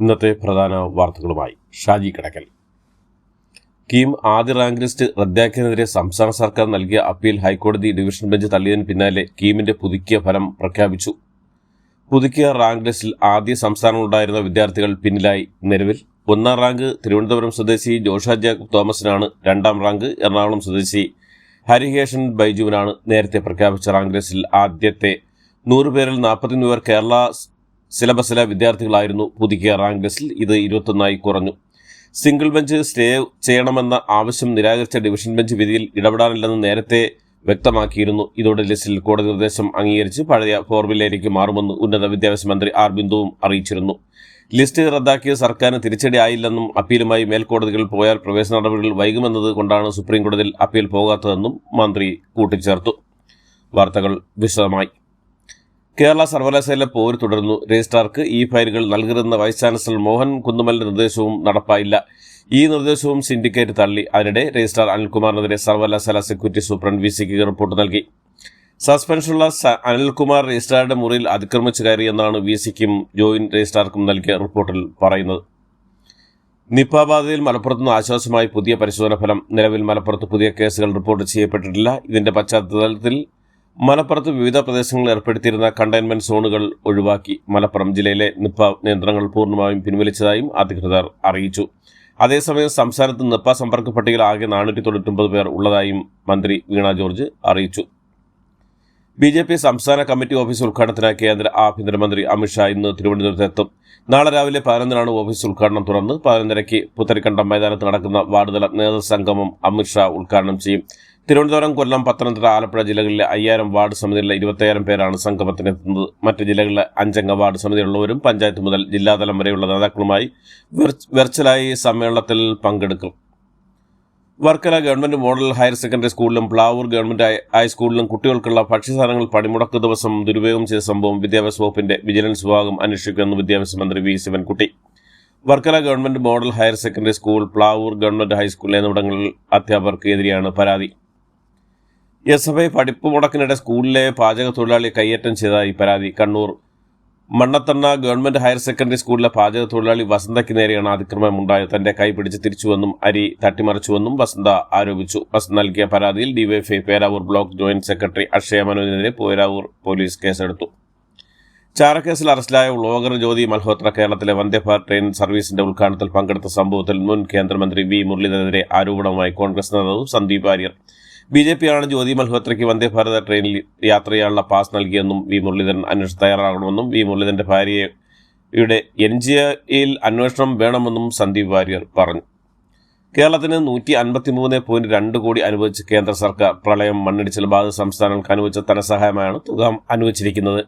ഇന്നത്തെ പ്രധാന വാർത്തകളുമായി ഷാജി കടക്കൽ. കീം ആദ്യ റാങ്ക് ലിസ്റ്റ് റദ്ദാക്കിയതിനെതിരെ സംസ്ഥാന സർക്കാർ നൽകിയ അപ്പീൽ ഹൈക്കോടതി ഡിവിഷൻ ബെഞ്ച് തള്ളിയതിന് പിന്നാലെ കീമിന്റെ പുതുക്കിയ ഫലം പ്രഖ്യാപിച്ചു. പുതുക്കിയ റാങ്ക് ലിസ്റ്റിൽ ആദ്യ സംസ്ഥാനങ്ങളുണ്ടായിരുന്ന വിദ്യാർത്ഥികൾ പിന്നിലായി. നിലവിൽ ഒന്നാം റാങ്ക് തിരുവനന്തപുരം സ്വദേശി ജോഷ ജാക്കബ് തോമസിനാണ് രണ്ടാം റാങ്ക്. എറണാകുളം സ്വദേശി ഹരിഹേഷൻ ബൈജുവിനാണ് നേരത്തെ പ്രഖ്യാപിച്ച റാങ്ക് ലിസ്റ്റിൽ ആദ്യത്തെ. നൂറ് പേരിൽ നാൽപ്പത്തിമൂന്ന് പേർ കേരള സിലബസിലെ വിദ്യാർത്ഥികളായിരുന്നു പുതുക്കിയ റാങ്ക് ലിസ്റ്റിൽ ഇത് ഇരുപത്തൊന്നായി കുറഞ്ഞു. സിംഗിൾ ബെഞ്ച് സ്റ്റേ ചെയ്യണമെന്ന ആവശ്യം നിരാകരിച്ച ഡിവിഷൻ ബെഞ്ച് വിധിയിൽ ഇടപെടാനില്ലെന്ന് നേരത്തെ വ്യക്തമാക്കിയിരുന്നു. ഇതോടെ ലിസ്റ്റിൽ കോടതി നിർദ്ദേശം അംഗീകരിച്ച് പഴയ ഫോർമുലയിലേക്ക് മാറുമെന്ന് ഉന്നത വിദ്യാഭ്യാസ മന്ത്രി ആർ ബിന്ദുവും അറിയിച്ചിരുന്നു. ലിസ്റ്റ് റദ്ദാക്കിയ സർക്കാരിന് തിരിച്ചടി ആയില്ലെന്നും അപ്പീലുമായി മേൽക്കോടതികൾ പോയാൽ പ്രവേശന നടപടികൾ വൈകുമെന്നത് കൊണ്ടാണ് സുപ്രീംകോടതിയിൽ അപ്പീൽ പോകാത്തതെന്നും മന്ത്രി കൂട്ടിച്ചേർത്തു. വാർത്തകൾ വിശദമായി. കേരള സർവകലാശാല പോര് തുടർന്നു. രജിസ്ട്രാർക്ക് ഇ ഫയലുകൾ നൽകരുതെന്ന വൈസ് ചാൻസലർ മോഹൻ കുന്നുമലിന്റെ നിർദ്ദേശവും നടപ്പായില്ല. ഈ നിർദ്ദേശവും സിൻഡിക്കേറ്റ് തള്ളി. അതിനിടെ രജിസ്ട്രാർ അനിൽകുമാറിനെതിരെ സർവകലാശാല സെക്യൂരിറ്റി സൂപ്രണ്ട് വി സിക്ക് റിപ്പോർട്ട് നൽകി. സസ്പെൻഷനുള്ള അനിൽകുമാർ രജിസ്ട്രാറുടെ മുറിയിൽ അതിക്രമിച്ചു കയറിയെന്നാണ് വി സിക്കും ജോയിന്റ് രജിസ്ട്രാർക്കും നൽകിയ റിപ്പോർട്ടിൽ പറയുന്നത്. നിപ്പ ബാധയിൽ മലപ്പുറത്തുനിന്ന് ആശ്വാസമായി പുതിയ പരിശോധന ഫലം. നിലവിൽ മലപ്പുറത്ത് പുതിയ കേസുകൾ റിപ്പോർട്ട് ചെയ്യപ്പെട്ടിട്ടില്ല. ഇതിന്റെ പശ്ചാത്തലത്തിൽ മലപ്പുറത്ത് വിവിധ പ്രദേശങ്ങളിൽ ഏർപ്പെടുത്തിയിരുന്ന കണ്ടെയ്ൻമെന്റ് സോണുകൾ ഒഴിവാക്കി മലപ്പുറം ജില്ലയിലെ നിപ്പ നിയന്ത്രണങ്ങൾ പൂർണമായും പിൻവലിച്ചതായും അധികൃതർ അറിയിച്ചു. അതേസമയം സംസ്ഥാനത്ത് നിപ്പ സമ്പർക്ക പട്ടികയിൽ ആകെ നാനൂറ്റി തൊണ്ണൂറ്റൊമ്പത് പേർ ഉള്ളതായും മന്ത്രി വീണ ജോർജ് അറിയിച്ചു. ബി ജെ പി സംസ്ഥാന കമ്മിറ്റി ഓഫീസ് ഉദ്ഘാടനത്തിനായി കേന്ദ്ര ആഭ്യന്തരമന്ത്രി അമിത്ഷാ ഇന്ന് തിരുവനന്തപുരത്ത് എത്തും. നാളെ രാവിലെ പതിനൊന്നിനാണ് ഓഫീസ് ഉദ്ഘാടനം തുറന്ന് പതിനൊന്നരയ്ക്ക് പുത്തരിക്കണ്ടം മൈതാനത്ത് നടക്കുന്ന വാർഡുതല നേതൃസംഗമം അമിത്ഷാ ഉദ്ഘാടനം ചെയ്യും. തിരുവനന്തപുരം കൊല്ലം പത്തനംതിട്ട ആലപ്പുഴ ജില്ലകളിലെ അയ്യായിരം വാർഡ് സമിതിയിലെ ഇരുപത്തയ്യായിരം പേരാണ് സംഗമത്തിനെത്തുന്നത് മറ്റ് ജില്ലകളിലെ അഞ്ചംഗ വാർഡ് സമിതിയുള്ളവരും പഞ്ചായത്ത് മുതൽ ജില്ലാതലം വരെയുള്ള നേതാക്കളുമായി വെർച്വലായി സമ്മേളനത്തിൽ പങ്കെടുക്കും. Varkala government model higher secondary സ്കൂളിലും പ്ലാവൂർ ഗവൺമെന്റ് ഹൈസ്കൂളിലും കുട്ടികൾക്കുള്ള ഭക്ഷ്യസാധനങ്ങൾ പണിമുടക്ക് ദിവസം ദുരുപയോഗം ചെയ്ത സംഭവം വിദ്യാഭ്യാസ വകുപ്പിന്റെ വിജിലൻസ് വിഭാഗം അന്വേഷിക്കുമെന്ന് വിദ്യാഭ്യാസ മന്ത്രി V. Sivankutty. Varkala government model higher secondary school Plavoor government high school എന്നിവിടങ്ങളിൽ അധ്യാപകർക്കെതിരെയാണ് പരാതി. എസ് എഫ് ഐ പഠിപ്പ് മുടക്കിനിടെ സ്കൂളിലെ പാചക തൊഴിലാളി കയ്യേറ്റം ചെയ്തതായി പരാതി Kannur. Mannathanna government higher secondary സ്കൂളിലെ പാചക തൊഴിലാളി വസന്തയ്ക്ക് നേരെയാണ് അതിക്രമം ഉണ്ടായത് തന്റെ കൈ പിടിച്ച് തിരിച്ചുവെന്നും അരി തട്ടിമറിച്ചുവെന്നും വസന്ത ആരോപിച്ചു. വസന്ത നൽകിയ പരാതിയിൽ DYFI Peravoor block joint secretary Akshaya മനോജിനെതിരെ Peravoor police കേസെടുത്തു. ചാരക്കേസിൽ അറസ്റ്റിലായ വ്ളോഗർ ജ്യോതി മൽഹോത്ര കേരളത്തിലെ വന്ദേഭാരത് ട്രെയിൻ സർവീസിന്റെ ഉദ്ഘാടനത്തിൽ പങ്കെടുത്ത സംഭവത്തിൽ മുൻ കേന്ദ്രമന്ത്രി വി മുരളീധരനെതിരെ ആരോപണവുമായി കോൺഗ്രസ് നേതാവ് സന്ദീപ് വാര്യർ ബി ജെ പിയാണ് ജ്യോതി മൽഹോത്രയ്ക്ക് വന്ദേ ഭാരത് ട്രെയിനിൽ യാത്ര ചെയ്യാനുള്ള പാസ് നൽകിയെന്നും വി മുരളീധരൻ അന്വേഷണം തയ്യാറാകണമെന്നും വി മുരളീധരന്റെ ഭാര്യയുടെ എൻ ജി എയിൽ അന്വേഷണം വേണമെന്നും സന്ദീപ് വാര്യർ പറഞ്ഞു. കേരളത്തിന് നൂറ്റി അൻപത്തി മൂന്ന് പോയിന്റ് രണ്ട് കോടി അനുവദിച്ച് കേന്ദ്ര സർക്കാർ പ്രളയം മണ്ണിടിച്ചിൽ ബാധിത സംസ്ഥാനങ്ങൾക്ക് അനുവദിച്ച ധനസഹായമാണ് തുക അനുവദിച്ചിരിക്കുന്നത്.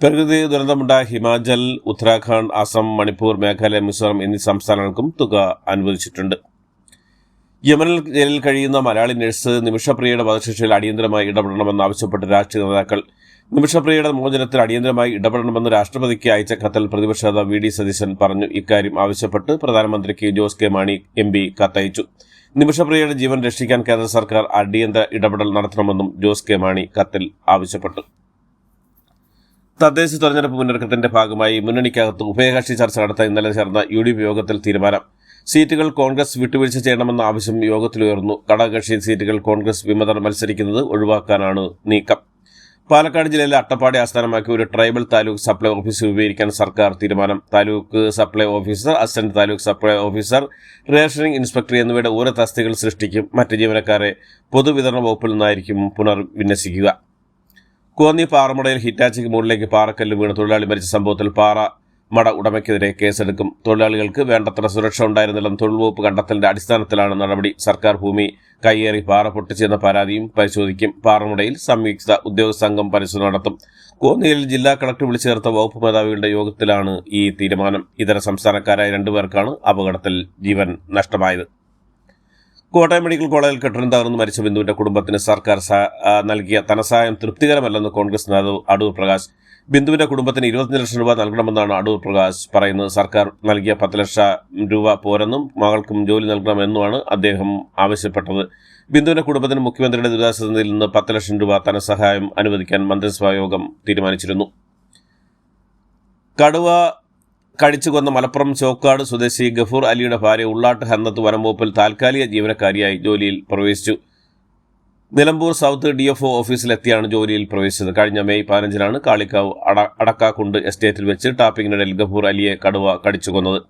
പ്രകൃതി ദുരന്തമുണ്ടായ ഹിമാചൽ ഉത്തരാഖണ്ഡ് അസം മണിപ്പൂർ മേഘാലയ മിസോറാം എന്നീ സംസ്ഥാനങ്ങൾക്കും തുക അനുവദിച്ചിട്ടുണ്ട്. യമനിൽ ജയിലിൽ കഴിയുന്ന മലയാളി നഴ്സ് നിമിഷപ്രിയയുടെ വധശിക്ഷയിൽ അടിയന്തരമായി ഇടപെടണമെന്ന് ആവശ്യപ്പെട്ട് രാഷ്ട്രീയ നേതാക്കൾ നിമിഷപ്രിയയുടെ മോചനത്തിൽ അടിയന്തരമായി ഇടപെടണമെന്ന് രാഷ്ട്രപതിക്ക് അയച്ച കത്തിൽ പ്രതിപക്ഷ നേതാവ് വി ഡി സതീശൻ പറഞ്ഞു. ഇക്കാര്യം ആവശ്യപ്പെട്ട് പ്രധാനമന്ത്രി K Jose K Mani M P കത്തയച്ചു. നിമിഷപ്രിയയുടെ ജീവൻ രക്ഷിക്കാൻ കേന്ദ്ര സർക്കാർ അടിയന്തര ഇടപെടൽ നടത്തണമെന്നും ജോസ് കെ മാണി കത്തിൽ ആവശ്യപ്പെട്ടു. തദ്ദേശ തെരഞ്ഞെടുപ്പ് മുന്നൊരുക്കത്തിന്റെ ഭാഗമായി മുന്നണിക്കകത്ത് ഉഭയകക്ഷി ചർച്ച നടത്താൻ ഇന്നലെ ചേർന്ന യു ഡി പി യോഗത്തിൽ തീരുമാനം. സീറ്റുകൾ കോൺഗ്രസ് വിട്ടുവീഴ്ച ചെയ്യണമെന്ന ആവശ്യം യോഗത്തിലുയർന്നു ഘടകകക്ഷി സീറ്റുകൾ കോൺഗ്രസ് വിമതർ മത്സരിക്കുന്നത് ഒഴിവാക്കാനാണ് നീക്കം. പാലക്കാട് ജില്ലയിലെ അട്ടപ്പാടി ആസ്ഥാനമാക്കി ഒരു ട്രൈബൽ താലൂക്ക് സപ്ലൈ ഓഫീസ് രൂപീകരിക്കാൻ സർക്കാർ തീരുമാനം. Taluk supply officer assistant taluk supply officer rationing inspector എന്നിവയുടെ ഓരോ തസ്തികൾ സൃഷ്ടിക്കും. മറ്റ് ജീവനക്കാരെ പൊതുവിതരണ വകുപ്പിൽ നിന്നായിരിക്കും പുനർവിന്യസിക്കുക. കോന്നി പാറമടയിൽ ഹിറ്റാച്ചിക്ക് മുകളിലേക്ക് പാറക്കല്ല് വീണ് തൊഴിലാളി മരിച്ച സംഭവത്തിൽ പാറ മട ഉടമയ്ക്കെതിരെ കേസെടുക്കും. തൊഴിലാളികൾക്ക് വേണ്ടത്ര സുരക്ഷ ഉണ്ടായിരുന്നില്ലെന്ന് തൊഴിൽ വകുപ്പ് കണ്ടെത്തലിന്റെ അടിസ്ഥാനത്തിലാണ് നടപടി. സർക്കാർ ഭൂമി കയ്യേറി പാറ പൊട്ടിച്ചെന്ന പരാതിയും പരിശോധിക്കും. പാറമുടയിൽ സംയുക്ത ഉദ്യോഗസ്ഥ സംഘം പരിശോധന നടത്തും. കോന്നിയിൽ ജില്ലാ കളക്ടർ വിളിച്ചു ചേർത്ത വകുപ്പ് മേധാവികളുടെ യോഗത്തിലാണ് ഈ തീരുമാനം. ഇതര സംസ്ഥാനക്കാരായ രണ്ടുപേർക്കാണ് അപകടത്തിൽ ജീവൻ നഷ്ടമായത്. കോട്ടയം മെഡിക്കൽ കോളേജിൽ കെട്ടിടം തകർന്ന് മരിച്ച ബിന്ദുവിന്റെ കുടുംബത്തിന് സർക്കാർ നൽകിയ ധനസഹായം തൃപ്തികരമല്ലെന്ന് കോൺഗ്രസ് നേതാവ് അടൂർ പ്രകാശ്. ബിന്ദുവിന്റെ കുടുംബത്തിന് ഇരുപത്തിയഞ്ച് ലക്ഷം രൂപ നൽകണമെന്നാണ് അടൂർ പ്രകാശ് പറയുന്നത്. സർക്കാർ നൽകിയ പത്ത് ലക്ഷം രൂപ പോരെന്നും മകൾക്കും ജോലി നൽകണമെന്നുമാണ് അദ്ദേഹം ആവശ്യപ്പെട്ടത്. ബിന്ദുവിന്റെ കുടുംബത്തിന് മുഖ്യമന്ത്രിയുടെ ദുരിതാശ്വാസ നിധിയിൽ നിന്ന് പത്ത് ലക്ഷം രൂപ ധനസഹായം അനുവദിക്കാൻ മന്ത്രിസഭാ യോഗം തീരുമാനിച്ചിരുന്നു. കടുവ കടിച്ചു കൊന്ന മലപ്പുറം ചോക്കാട് സ്വദേശി ഗഫൂർ അലിയുടെ ഭാര്യ ഉള്ളാട്ട് ഹന്നത്ത് വനംവകുപ്പിൽ താൽക്കാലിക ജീവനക്കാരിയായി ജോലിയിൽ പ്രവേശിച്ചു. Nilambur south D F O ഓഫീസിലെത്തിയാണ് ജോലിയിൽ പ്രവേശിച്ചത്. കഴിഞ്ഞ മെയ് പതിനഞ്ചിനാണ് കാളിക്കാവ് അട അടക്കാക്കുണ്ട് എസ്റ്റേറ്റിൽ വെച്ച് ടാപ്പിങ്ങിനിടയിൽ ഗഫൂർ അലിയെ കടുവ കടിച്ചു കൊന്നത്.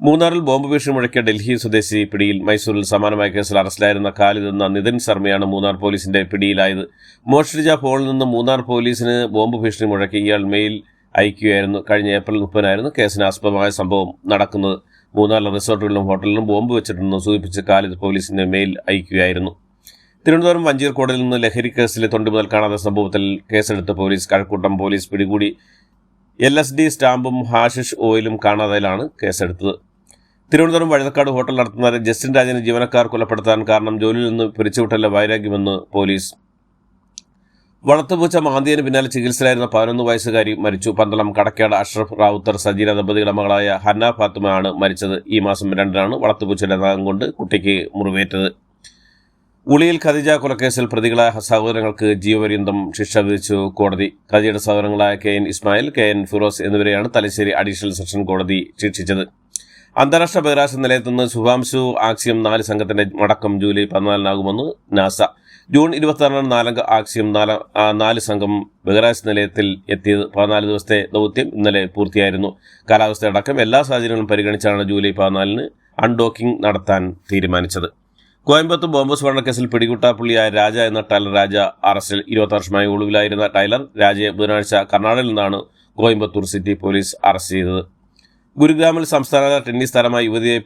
മൂന്നാറിൽ ബോംബ് ഭീഷണി മുഴക്കിയ ഡൽഹി സ്വദേശി പിടിയിൽ മൈസൂരിൽ സമാനമായ കേസിൽ അറസ്റ്റിലായിരുന്ന ഖാലിദ് എന്ന നിതിൻ ശർമ്മയാണ് മൂന്നാർ പോലീസിന്റെ പിടിയിലായത്. മോഷ്ടിച്ച ഫോണിൽ നിന്ന് മൂന്നാർ പോലീസിന് ബോംബ് ഭീഷണി മുഴക്കി ഇയാൾ മെയിൽ അയക്കുകയായിരുന്നു. കഴിഞ്ഞ ഏപ്രിൽ മുപ്പതിനായിരുന്നു കേസിന് ആസ്പദമായ സംഭവം നടക്കുന്നത്. മൂന്നാറിലെ റിസോർട്ടുകളിലും ഹോട്ടലിലും ബോംബ് വെച്ചിട്ടുണ്ടെന്ന് സൂചിപ്പിച്ച് ഖാലിദ് പോലീസിന് മെയിൽ അയക്കുകയായിരുന്നു. തിരുവനന്തപുരം വഞ്ചീർക്കോടിൽ നിന്ന് ലഹരി കേസിലെ തൊണ്ടി മുതൽ കാണാത്ത സംഭവത്തിൽ കേസെടുത്ത പോലീസ് കഴക്കൂട്ടം പോലീസ് പിടികൂടി. എൽ എസ് ഡി സ്റ്റാമ്പും ഹാഷിഷ് ഓയിലും കാണാതായാലാണ് കേസെടുത്തത്. തിരുവനന്തപുരം വഴുതക്കാട് ഹോട്ടൽ നടത്തുന്ന ജസ്റ്റിൻ രാജന് ജീവനക്കാർ കൊലപ്പെടുത്താൻ കാരണം ജോലിയിൽ നിന്ന് പിരിച്ചുവിട്ടല്ല വൈരാഗ്യമെന്ന് പോലീസ്. വളർത്തുപൂച്ച മാന്തിയന് പിന്നാലെ ചികിത്സയിലായിരുന്ന പതിനൊന്ന് വയസ്സുകാരി മരിച്ചു. പന്തളം കടക്കാട് അഷ്റഫ് റാവുത്തർ സജീര ദമ്പതികളുടെ മകളായ ഹന്ന ഫാത്തിമയാണ് മരിച്ചത്. ഈ മാസം രണ്ടിനാണ് വളർത്തുപൂച്ചയുടെ നാഗം കൊണ്ട് കുട്ടിക്ക് മുറിവേറ്റത്. ഉളിയിൽ ഖദിജ കൊലക്കേസിൽ പ്രതികളായ സഹോദരങ്ങൾക്ക് ജീവപര്യന്തം ശിക്ഷ വിധിച്ചു കോടതി. ഖദിജയുടെ സഹോദരങ്ങളായ K N Ismail K N Firoz എന്നിവരെയാണ് തലശ്ശേരി അഡീഷണൽ സെഷൻ കോടതി ശിക്ഷിച്ചത്. അന്താരാഷ്ട്ര ബഹിരാഷ്ട്ര നിലയത്തിൽ നിന്ന് ശുഭാംശു ആക്സിയം നാല് സംഘത്തിന്റെ മടക്കം ജൂലൈ പതിനാലിനാകുമെന്ന് നാസ. ജൂൺ ഇരുപത്തിയാറിനാണ് നാലംഗ ആക്സിയം നാല് നാല് സംഘം ബഹിരാഷ്ട്ര നിലയത്തിൽ എത്തിയത്. പതിനാല് ദിവസത്തെ ദൗത്യം ഇന്നലെ പൂർത്തിയായിരുന്നു. കാലാവസ്ഥയടക്കം എല്ലാ സാഹചര്യങ്ങളും പരിഗണിച്ചാണ് ജൂലൈ പതിനാലിന് അൺഡോക്കിംഗ് നടത്താൻ തീരുമാനിച്ചത്. കോയമ്പത്തൂർ ബോംബ് സ്ഫോടന കേസിൽ പിടികൂട്ടാപ്പുള്ളിയായ രാജ എന്ന ടൈലർ രാജ അറസ്റ്റിൽ ഇരുപത്തി വർഷമായി ഒളിവിലായിരുന്ന ടൈലർ രാജയെ ബുധനാഴ്ച കർണാടകയിൽ നിന്നാണ് കോയമ്പത്തൂർ സിറ്റി പോലീസ് അറസ്റ്റ് ചെയ്തത്. ഗുരുഗ്രാമിൽ സംസ്ഥാന ടെന്നീസ് താരമായ യുവതിയെ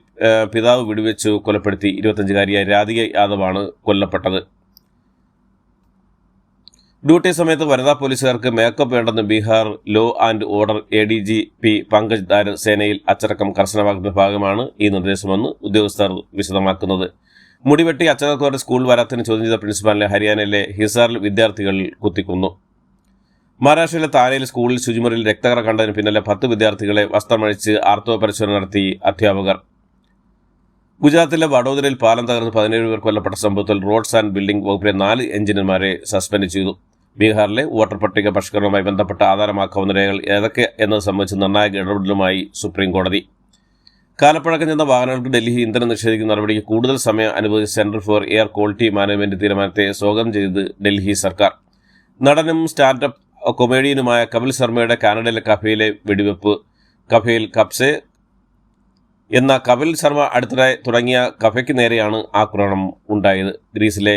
പിതാവ് വെടിവെച്ചു കൊലപ്പെടുത്തി ഇരുപത്തഞ്ചുകാരിയായ രാധിക യാദവാണ് കൊല്ലപ്പെട്ടത്. ഡ്യൂട്ടി സമയത്ത് വനിതാ പോലീസുകാർക്ക് മേക്കപ്പ് വേണ്ടെന്ന് Bihar law and order A D G P Pankaj Darain സേനയിൽ അച്ചടക്കം കർശനമാക്കുന്ന ഭാഗമാണ് ഈ നിർദ്ദേശമെന്ന് ഉദ്യോഗസ്ഥർ വിശദമാക്കുന്നത്. മുടിവെട്ടി അച്ചടക്കത്തോടെ സ്കൂൾ വരാത്തിന് ചോദ്യം ചെയ്ത പ്രിൻസിപ്പാലിനെ ഹരിയാനയിലെ ഹിസാറിൽ വിദ്യാർത്ഥികൾ കുത്തിക്കുന്നു. മഹാരാഷ്ട്രയിലെ താനയിൽ സ്കൂളിൽ ശുചിമുറിയിൽ രക്തകറ കണ്ടതിന് പിന്നാലെ പത്ത് വിദ്യാർത്ഥികളെ വസ്ത്രമഴിച്ച് ആർത്തവ പരിശോധന നടത്തി അധ്യാപകർ. ഗുജറാത്തിലെ വഡോദരയിൽ പാലം തകർന്ന് പതിനേഴ് പേർ കൊല്ലപ്പെട്ട സംഭവത്തിൽ റോഡ്സ് ആൻഡ് ബിൽഡിംഗ് വകുപ്പിലെ നാല് എഞ്ചിനീയർമാരെ സസ്പെൻഡ് ചെയ്തു. ബീഹാറിലെ വോട്ടർ പട്ടിക പരിഷ്കരണവുമായി ബന്ധപ്പെട്ട ആധാരമാക്കാവുന്ന രേഖകൾ ഏതൊക്കെ എന്നത് സംബന്ധിച്ച് നിർണായക ഇടപെടലുമായി സുപ്രീം കോടതി കാലപ്പഴക്കം ചെന്ന വാഹനങ്ങൾക്ക് ഡൽഹി ഇന്ധനം നിഷേധിക്കുന്ന നടപടിക്ക് കൂടുതൽ സമയം അനുവദിച്ച centre for air quality management തീരുമാനത്തെ സ്വാഗതം ചെയ്ത് ഡൽഹി സർക്കാർ. നടനും സ്റ്റാൻഡപ്പ് കൊമേഡിയനുമായ കപിൽ ശർമ്മയുടെ കാനഡയിലെ കഫയിലെ വെടിവെപ്പ്. കഫയിൽ കപ്സെ എന്ന കപിൽ ശർമ്മ അടുത്തിടെ തുടങ്ങിയ കഫയ്ക്ക് നേരെയാണ് ആക്രമണം ഉണ്ടായത്. ഗ്രീസിലെ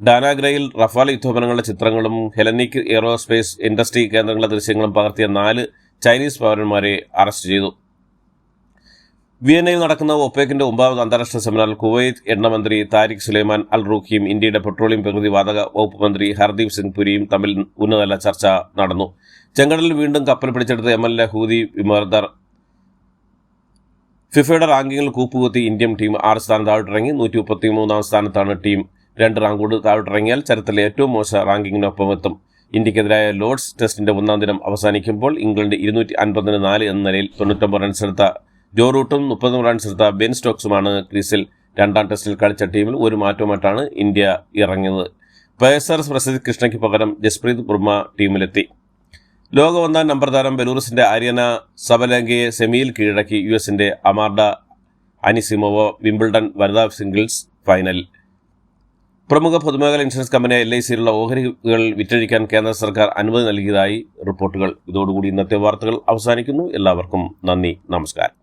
ഡാനാഗ്രയിൽ റഫാൽ യുദ്ധോപനങ്ങളുടെ ചിത്രങ്ങളും ഹെലനിക് എയറോസ്പേസ് ഇൻഡസ്ട്രി കേന്ദ്രങ്ങളുടെ ദൃശ്യങ്ങളും പകർത്തിയ നാല് ചൈനീസ് പൗരന്മാരെ അറസ്റ്റ് ചെയ്തു. വിയന്നയിൽ നടക്കുന്ന ഒപ്പേക്കിന്റെ ഒമ്പതാമത് അന്താരാഷ്ട്ര സെമിനാറിൽ കുവൈത്ത് എണ്ണമന്ത്രി താരിഖ് സുലൈമാൻ അൽ റൂഖിയും ഇന്ത്യയുടെ പെട്രോളിയം പ്രകൃതി വാതക വകുപ്പ് മന്ത്രി ഹർദീപ് സിംഗ് പുരിയും തമ്മിൽ ഉന്നതതല ചർച്ച നടന്നു. ചെങ്കടലിൽ വീണ്ടും കപ്പൽ പിടിച്ചെടുത്ത എം എൽ എ ഹൂദി വിമർദർ ഫിഫയുടെ റാങ്കിങ്ങിൽ കൂപ്പുകുത്തി ഇന്ത്യൻ ടീം ആറ് സ്ഥാനം താഴ്ത്തിറങ്ങി നൂറ്റി മുപ്പത്തി മൂന്നാം സ്ഥാനത്താണ് ടീം രണ്ട് റാങ്ക് കൂടി താഴ്ത്തിറങ്ങിയാൽ ചരിത്രത്തിലെ ഏറ്റവും മോശം റാങ്കിങ്ങിനൊപ്പം എത്തും. ഇന്ത്യക്കെതിരായ ലോർഡ്സ് ടെസ്റ്റിന്റെ ഒന്നാം ദിനം അവസാനിക്കുമ്പോൾ ഇംഗ്ലണ്ട് ഇരുന്നൂറ്റി അൻപതിന് നാല് എന്ന നിലയിൽ തൊണ്ണൂറ്റൊമ്പത് റൺസ് എടുത്ത ജോ റൂട്ടും മുപ്പത് റൺസ് എടുത്ത ബെൻ സ്റ്റോക്സുമാണ് ക്രീസിൽ രണ്ടാം ടെസ്റ്റിൽ കളിച്ച ടീമിൽ ഒരു മാറ്റവുമായിട്ടാണ് ഇന്ത്യ ഇറങ്ങിയത്. പേസേഴ്സ് പ്രസിദ്ധ് കൃഷ്ണയ്ക്ക് പകരം ജസ്പ്രീത് ബുർമ ടീമിലെത്തി. ലോക ഒന്നാം നമ്പർ താരം ബെലൂറിസിന്റെ ആര്യന സബലങ്കയെ സെമിയിൽ കീഴടക്കി യു എസിന്റെ അമാർഡ അനിസിമോവോ വിംബിൾഡൺ വനിതാ സിംഗിൾസ് ഫൈനൽ. പ്രമുഖ പൊതുമേഖല ഇൻഷുറൻസ് കമ്പനിയായ എൽ ഐ സിയിലുള്ള ഓഹരികൾ വിറ്റഴിക്കാൻ കേന്ദ്ര സർക്കാർ അനുമതി നൽകിയതായി റിപ്പോർട്ടുകൾ. ഇതോടുകൂടി ഇന്നത്തെ വാർത്തകൾ അവസാനിക്കുന്നു. എല്ലാവർക്കും നന്ദി നമസ്കാരം.